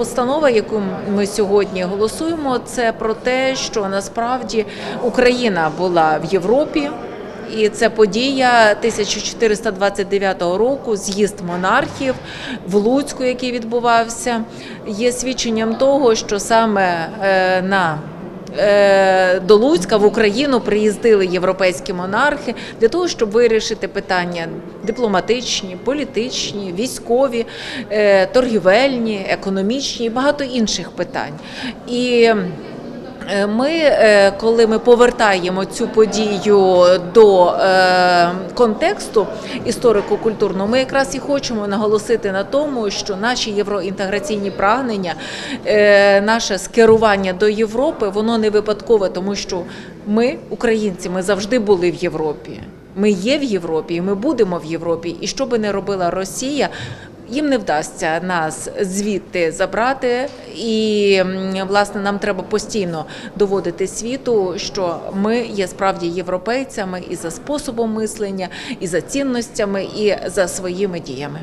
постанова, яку ми сьогодні голосуємо, це про те, що насправді Україна була в Європі. І це подія 1429 року, з'їзд монархів в Луцьку, який відбувався, є свідченням того, що саме е, на до Луцька в Україну приїздили європейські монархи для того, щоб вирішити питання дипломатичні, політичні, військові, е, торгівельні, економічні і багато інших питань. І Е, Ми, е, коли ми повертаємо цю подію до е, контексту історико-культурного, ми якраз і хочемо наголосити на тому, що наші євроінтеграційні прагнення, е, наше скерування до Європи, воно не випадкове, тому що ми, українці, ми завжди були в Європі. Ми є в Європі, і ми будемо в Європі. І що би не робила Росія, їм не вдасться нас звідти забрати, і власне нам треба постійно доводити світу, що ми є справді європейцями і за способом мислення, і за цінностями, і за своїми діями.